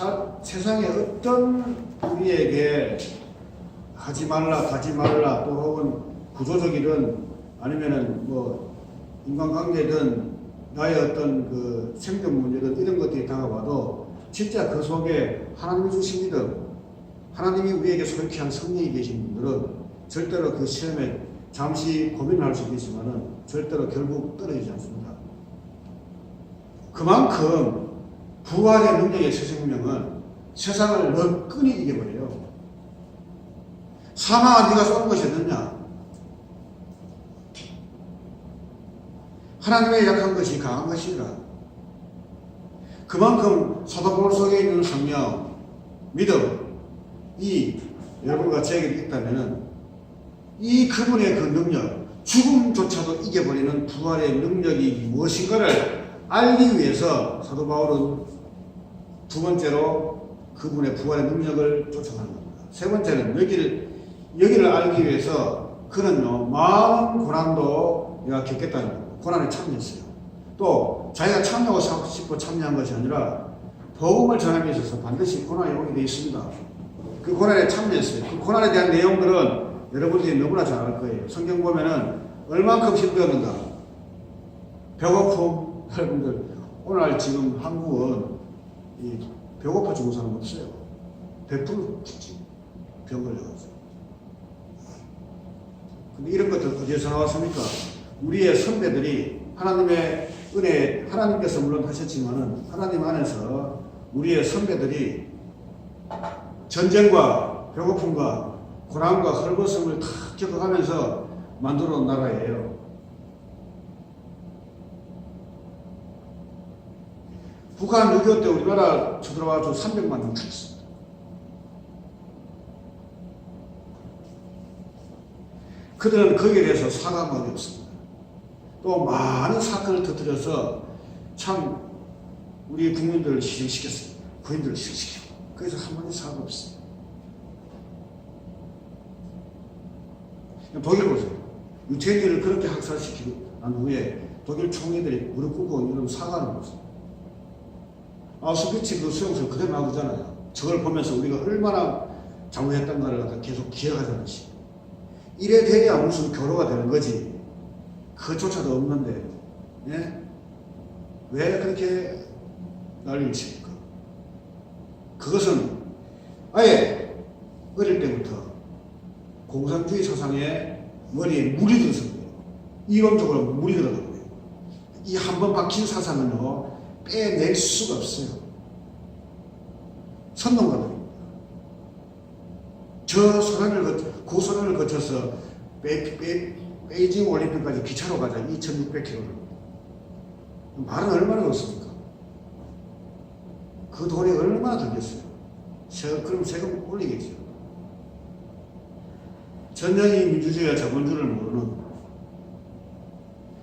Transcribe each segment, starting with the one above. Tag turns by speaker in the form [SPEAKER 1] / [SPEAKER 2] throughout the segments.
[SPEAKER 1] 사, 세상에 어떤 우리에게 하지 말라, 가지 말라, 또 혹은 구조적이든 아니면은 뭐 인간관계든 나의 어떤 그 생존 문제든 이런 것들이 다가와도 진짜 그 속에 하나님이 주신 믿음, 하나님이 우리에게 솔직한 성령이 계신 분들은 절대로 그 시험에 잠시 고민할 수도 있지만은 절대로 결국 떨어지지 않습니다. 그만큼 부활의 능력의 새 생명은 세상을 너끈히 이겨버려요. 사망아 네가 쏘는 것이 어딨냐? 하나님의 약한 것이 강한 것이라. 그만큼 사도바울 속에 있는 성령, 믿음, 이 여러분과 제에게 있다면은 이 그분의 그 능력, 죽음조차도 이겨버리는 부활의 능력이 무엇인가를 알기 위해서 사도 바울은 두 번째로 그분의 부활의 능력을 쫓아가는 겁니다. 세 번째는 여기를, 여기를 알기 위해서 그는요, 많은 고난도 내가 겪겠다는 겁니다. 고난에 참여했어요. 또 자기가 참여하고 싶어 참여한 것이 아니라 복음을 전함에 있어서 반드시 고난이 오게 되어 있습니다. 그 고난에 참여했어요. 그 고난에 대한 내용들은 여러분들이 너무나 잘 알 거예요. 성경 보면은 얼만큼 힘들었는가. 배고픔, 여러분들 오늘 지금 한국은 이 배고파 죽은 사람 없어요. 100% 죽지. 병 걸려가지고. 근데 이런 것들 어디에서 나왔습니까? 우리의 선배들이 하나님의 은혜, 하나님께서 물론 하셨지만은 하나님 안에서 우리의 선배들이 전쟁과 배고픔과 고난과 헐벗음을 다 겪어가면서 만들어 온 나라예요. 북한 6.25때 우리나라 쳐들어와 서 300만 명 죽었습니다. 그들은 거기에 대해서 사과한 게 없습니다. 또 많은 사건을 터뜨려서 참 우리 국민들을 실시켰습니다. 부인들을 실시키고. 그래서 한 번도 사과 없어요. 독일 보세요. 유태인들을 그렇게 학살시키고 난 후에 독일 총리들이 무릎 꿇고 이런 사과를 보세요. 아우슈비츠 그 수용소 그대로 나오잖아요. 저걸 보면서 우리가 얼마나 잘못했던가를 갖다 계속 기억하자는 식. 이래 돼야 무슨 교로가 되는 거지. 그조차도 없는데, 예? 왜 그렇게 난리를 칩니까? 그것은 아예 어릴 때부터 공산주의 사상에 머리에 물이 들어서 그래요. 이론적으로 물이 들어가고요. 이 한 번 박힌 사상은요, 빼낼 수가 없어요. 선동가들입니다. 저 소련을 거쳐, 고소련을 거쳐서 베, 베, 베이징 올림픽까지 기차로 가자. 2,600km를. 말은 얼마나 좋습니까? 그 돈이 얼마나 들겠어요? 세, 그럼 세금 올리겠죠. 전형이 민주주의와 자본주의를 모르는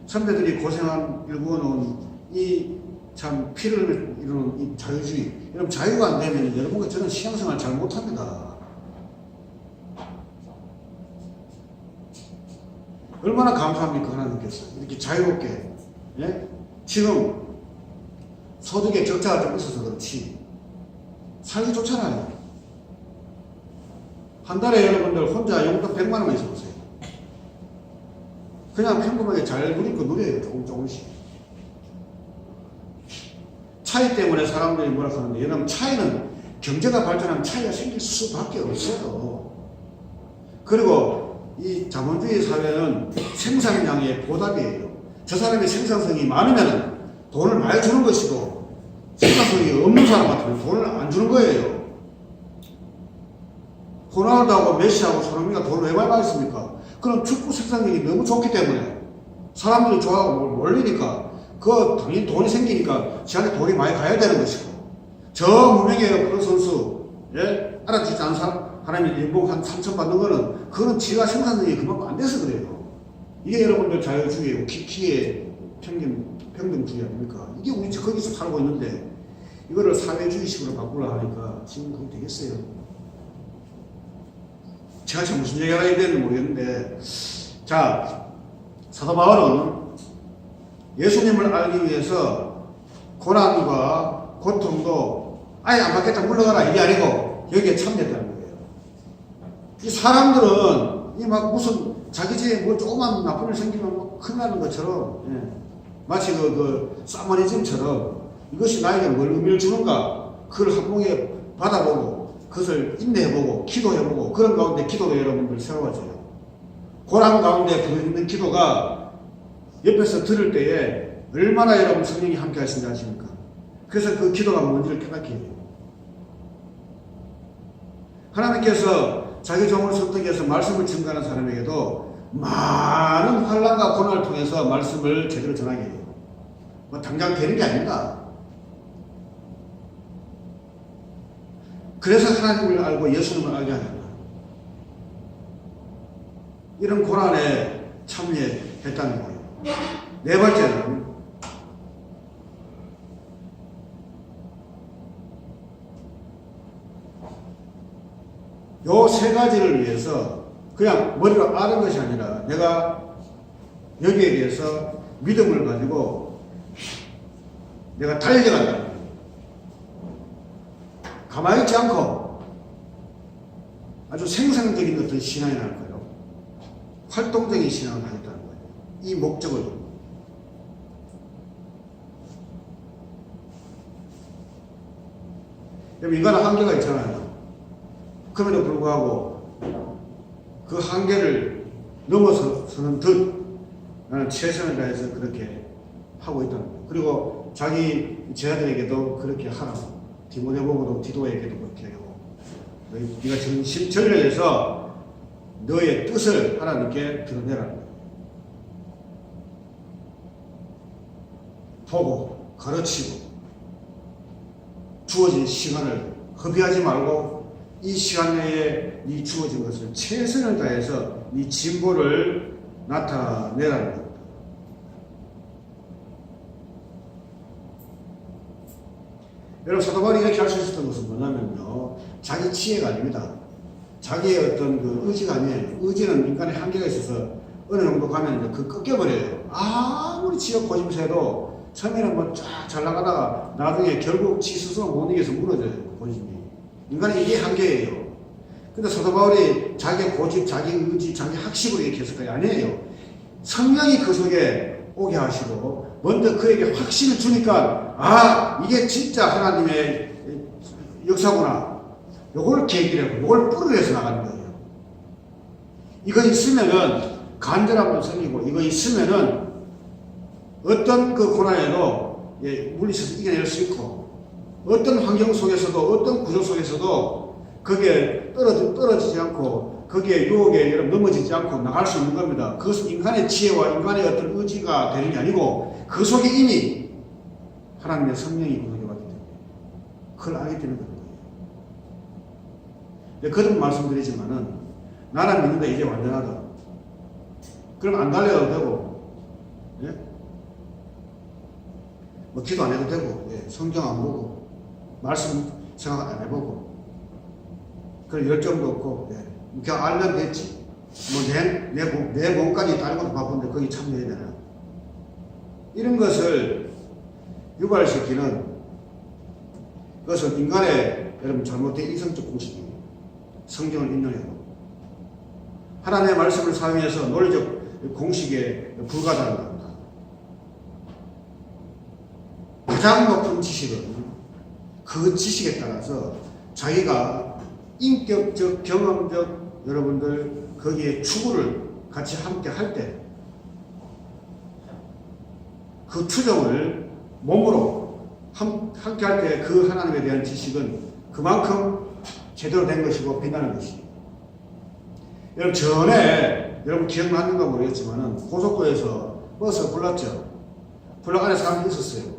[SPEAKER 1] 선배들이 고생한 일구어놓은 이 참 피를 이루는 이 자유주의. 여러분 자유가 안 되면 여러분과 저는 신앙생활 잘 못합니다. 얼마나 감사합니까 하나님께서 이렇게 자유롭게 예? 지금 소득의 적자가 좀 있어서 그렇지 살기 좋잖아요. 한 달에 여러분들 혼자 용돈 100만 원만 있어보세요. 그냥 평범하게 잘 누리고 누려요. 조금 조금씩. 차이 때문에 사람들이 뭐라 하는데 여러분 차이는 경제가 발전하면 차이가 생길 수밖에 없어요. 그리고 이 자본주의 사회는 생산량의 보답이에요. 저 사람의 생산성이 많으면 돈을 많이 주는 것이고 생산성이 없는 사람 같으면 돈을 안 주는 거예요. 호날두하고 메시하고 손흥민가 돈을 왜 많이 받습니까? 그럼 축구 생산력이 너무 좋기 때문에 사람들이 좋아하고 몰리니까 그 당연히 돈이 생기니까 지한테 돈이 많이 가야 되는 것이고 저 무명의 그 선수 예? 알아주지 않은 사람 하나님이 연봉 한 3천 받는 거는 그거는 지가 생산력이 그만큼 안 돼서 그래요. 이게 여러분들 자유주의고 키키의 평균 평등주의 아닙니까? 이게 우리 거기서 살고 있는데 이거를 사회주의식으로 바꾸려 하니까 지금 그게 되겠어요? 제가 지금 무슨 얘기를 해야 되는지 모르겠는데, 자, 사도 바울은 예수님을 알기 위해서 고난과 고통도 아예 안 받겠다 물러가라 이게 아니고 여기에 참여했다는 거예요. 이 사람들은 이 막 무슨 자기 집에 뭐 조그만 나쁜 일 생기면 뭐 큰일 나는 것처럼 예. 마치 그, 그 사마리즘처럼 이것이 나에게 뭘 의미를 주는가 그걸 한 봉에 받아보고 그것을 인내해보고 기도해보고 그런 가운데 기도가 여러분들 세워져요. 고난 가운데 부르는 기도가 옆에서 들을 때에 얼마나 여러분 성령이 함께 하신지 아십니까? 그래서 그 기도가 뭔지를 깨닫게 해요. 하나님께서 자기 종을 선택해서 말씀을 증거하는 사람에게도 많은 환란과 고난을 통해서 말씀을 제대로 전하게 해요. 뭐 당장 되는 게 아닙니다. 그래서 하나님을 알고 예수님을 알게 하는 거예요. 이런 고난에 참여했다는 거예요. 네 번째는 요 세 가지를 위해서 그냥 머리로 아는 것이 아니라 내가 여기에 대해서 믿음을 가지고 내가 달려간다. 가만히 있지 않고 아주 생산적인 어떤 신앙이 날 거예요. 활동적인 신앙을 거예요. 이 목적을. 여러분, 인간은 한계가 있잖아요. 그럼에도 불구하고 그 한계를 넘어서는 듯 나는 최선을 다해서 그렇게 하고 있다는 거예요. 그리고 자기 제자들에게도 그렇게 하라고. 디모데보고도 디도에게도 그렇게 하고. 너희- 네가 정신전력에서 너의 뜻을 하나님께 드러내라는 거예요. 보고 가르치고 주어진 시간을 허비하지 말고 이 시간 내에 네 주어진 것을 최선을 다해서 네 진보를 나타내라는 겁니다. 여러분 사도바울이 이렇게 할 수 있었던 것은 뭐냐면요 자기 지혜가 아닙니다. 자기의 어떤 그 의지가 아니에요. 의지는 인간의 한계가 있어서 어느 정도 가면 그 꺾여버려요. 아무리 지역 고심세도 처음에는 뭐 쫙 잘 나가다가 나중에 결국 지 스스로 못 이겨서 무너져요. 고집이. 인간의 이게 한계예요. 근데 사도 바울이 자기 고집, 자기 의지, 자기 학식으로 이렇게 했을 거 아니에요. 성령이 그 속에 오게 하시고 먼저 그에게 확신을 주니까 아 이게 진짜 하나님의 역사구나. 요걸 계기라고 요걸 뿌리해서 나가는 거예요. 이거 있으면은 간절함도 생기고 이거 있으면은 어떤 그 고난에도 예, 물리쳐서 이겨낼 수 있고 어떤 환경 속에서도 어떤 구조 속에서도 거기에 떨어지, 떨어지지 않고 거기에 유혹에 여러분 넘어지지 않고 나갈 수 있는 겁니다. 그것은 인간의 지혜와 인간의 어떤 의지가 되는 게 아니고 그 속에 이미 하나님의 성령이 그 속에 왔기 때문에 그걸 알기 때문에 그런 거듭 말씀드리지만은 나는 믿는다 이제 완전하다. 그럼 안 달려도 되고, 예? 뭐 기도 안 해도 되고, 예, 성경 안 보고, 말씀 생각 안 해보고, 그런 열정도 없고, 예, 그냥 알면 됐지. 뭐 내, 내, 몸, 내 몸까지 다른 것도 바쁜데 거기 참여해야 되나. 이런 것을 유발시키는 그것은 인간의 여러분 잘못된 이성적 공식이에요. 성경을 인용해도. 하나님의 말씀을 사용해서 논리적 공식에 불과하다는 겁니다. 가장 높은 지식은 그 지식에 따라서 자기가 인격적, 경험적 여러분들 거기에 추구를 같이 함께 할 때 그 추정을 몸으로 함, 함께 할 때 그 하나님에 대한 지식은 그만큼 제대로 된 것이고 빛나는 것이에요. 여러분 전에 여러분 기억나는가 모르겠지만은 고속도로에서 버스가 불났죠. 불락 안에 사람이 있었어요.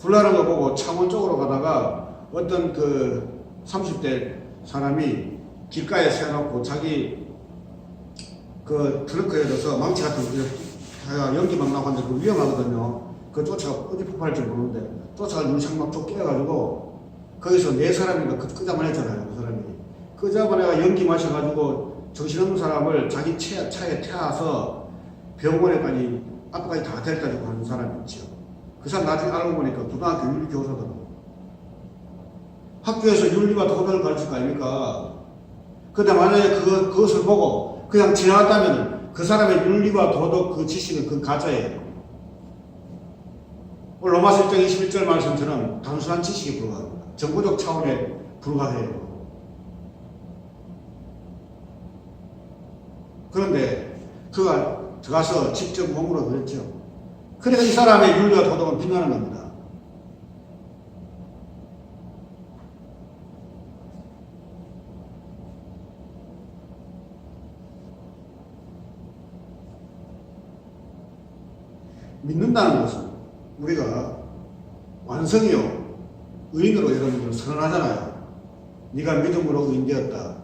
[SPEAKER 1] 불나는 거 보고 창원 쪽으로 가다가 어떤 그 30대 사람이 길가에 세워놓고 자기 그 트렁크에 넣어서 망치 같은 거 연기 막 나고 하는데 그 위험하거든요. 그 쫓아가 어디 폭발할 줄 모르는데 쫓아가지고 창막 쪽 깨가지고 거기서 네 사람인가 그 끄잡아냈잖아요. 그 사람이. 끄잡아내가 연기 마셔가지고 정신없는 사람을 자기 차, 차에 태워서 병원에까지 앞까지 다 데려다 주고 하는 사람이 있죠. 그 사람 나중에 알고 보니까 고등학교 윤리 교사더라고. 학교에서 윤리와 도덕을 가르칠 거 아닙니까? 근데 만약에 그것, 그것을 보고 그냥 지나갔다면 그 사람의 윤리와 도덕 그 지식은 그 가짜예요. 오늘 로마서 1장 21절 말씀처럼 단순한 지식에 불과합니다. 정보적 차원에 불과해요. 그런데 그가 들어가서 직접 몸으로 그랬죠. 그러니까 이 사람의 윤리와 도덕은 빛나는 겁니다. 믿는다는 것은 우리가 완성이요 의인으로 여러분들 선언하잖아요. 네가 믿음으로 의인되었다.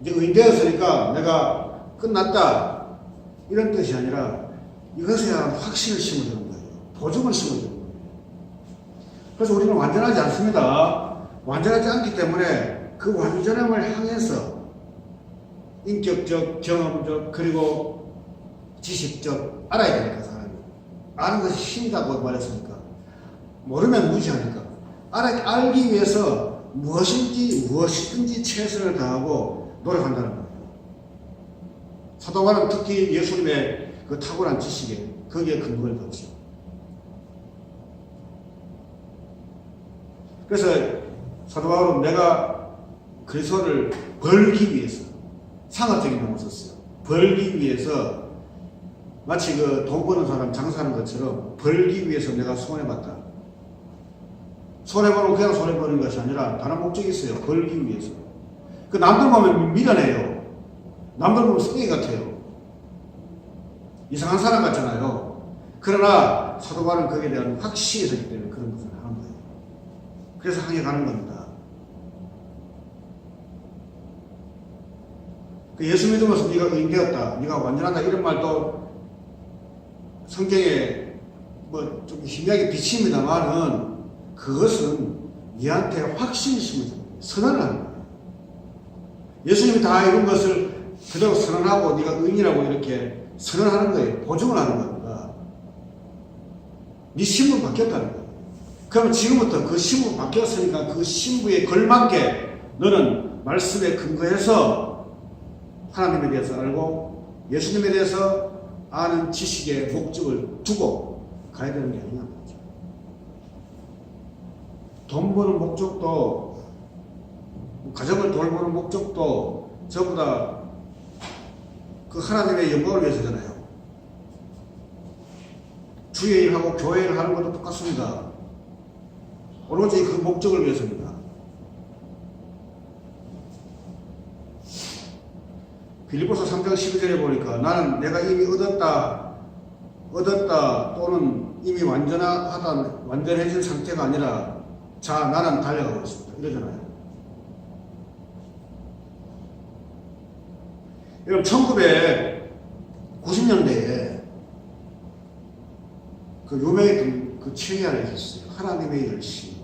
[SPEAKER 1] 이제 의인되었으니까 내가 끝났다. 이런 뜻이 아니라 이것에 대한 확신을 심어주는. 보증을 심어주는 거예요. 그래서 우리는 완전하지 않습니다. 완전하지 않기 때문에 그 완전함을 향해서 인격적, 경험적, 그리고 지식적 알아야 되니까 사람이. 아는 것이 힘이다고 말했으니까. 모르면 무지하니까. 알아, 알기 위해서 무엇인지, 무엇이든지 최선을 다하고 노력한다는 거예요. 사도바는 특히 예수님의 그 탁월한 지식에 거기에 근거를 뒀죠. 그래서 사도 바울은 내가 그리스도를 벌기 위해서 상업적인 용어 썼어요. 벌기 위해서 마치 그 돈 버는 사람 장사하는 것처럼 벌기 위해서 내가 손해봤다. 손해보는 그냥 손해보는 것이 아니라 다른 목적이 있어요. 벌기 위해서. 그 남들 보면 미련해요. 남들 보면 쓰레기 같아요. 이상한 사람 같잖아요. 그러나 사도바는 거기에 대한 확신이 있기 때문에 그런 것을 하는 거예요. 그래서 항해 가는 겁니다. 그 예수 믿으면서 네가 의인되었다, 네가 완전하다 이런 말도 성경에 뭐 좀 희미하게 비칩니다만은 그것은 네한테 확신이 심어져 선언을 하는 거예요. 예수님이 다 이런 것을 그대로 선언하고 네가 의인이라고 이렇게 선언하는 거예요. 보증을 하는 겁니다. 네 신분 바뀌었다는 거예요. 그러면 지금부터 그 신분 바뀌었으니까 그 신부에 걸맞게 너는 말씀에 근거해서 하나님에 대해서 알고 예수님에 대해서 아는 지식의 목적을 두고 가야 되는 게 아니냐. 돈 버는 목적도 가정을 돌보는 목적도 전부 다 그 하나님의 영광을 위해서잖아요. 주의 일하고 교회 일을 하는 것도 똑같습니다. 오로지 그 목적을 위해서입니다. 빌리포스 3장 12절에 보니까 나는 내가 이미 얻었다, 얻었다 또는 이미 완전하다, 완전해진 상태가 아니라 자, 나는 달려가고 있습니다. 이러잖아요. 여러분, 1990년대에 그 유명했던 그 책이 하나 있었어요. 하나님의 열심.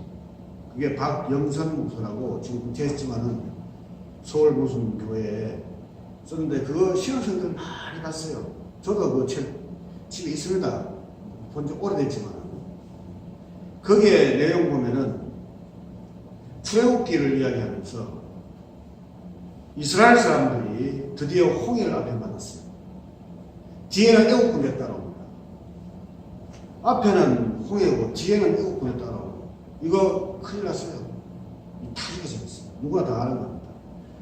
[SPEAKER 1] 그게 박영선 목사라고 지금 은퇴했지만은 서울 무슨 교회에 썼는데 그거 신학생들 많이 봤어요. 저도 그 책 집에 있습니다. 본 지 오래됐지만 거기에 내용 보면은 출애굽기를 이야기하면서 이스라엘 사람들이 드디어 홍해를 앞에 만났어요. 뒤에는 애국군대 따라옵니다. 앞에는 홍해고 뒤에는 애국군대 따라오고 이거 큰일 났어요. 타지게 생겼어요. 누구나 다 아는 겁니다.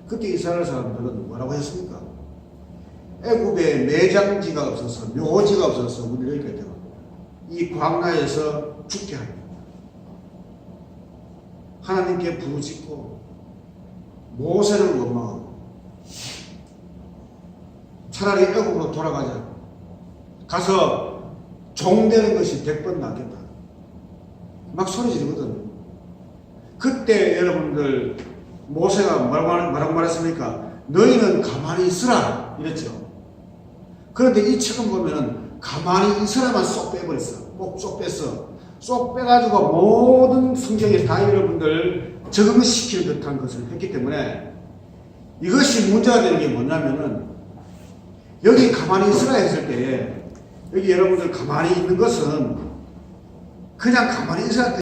[SPEAKER 1] 그때 이스라엘 사람들은 뭐라고 했습니까? 애굽에 매장지가 없어서 묘지가 없어서 이렇게 되고 이 광야에서 죽게 합니다. 하나님께 부르짖고 모세를 원망하고 차라리 애굽으로 돌아가자. 가서 종되는 것이 백번 낫겠다. 막 소리 지르거든. 그때 여러분들 모세가 뭐라고, 말했습니까? 너희는 가만히 있으라. 이랬죠. 그런데 이 책은 보면은 가만히 있으라만 쏙 빼버렸어. 꼭쏙 뺐어. 쏙 빼가지고 모든 성경에 다 여러분들 적응시킬 듯한 것을 했기 때문에 이것이 문제가 되는 게 뭐냐면은 여기 가만히 있으라 했을 때에 여기 여러분들 가만히 있는 것은 그냥 가만히 있으라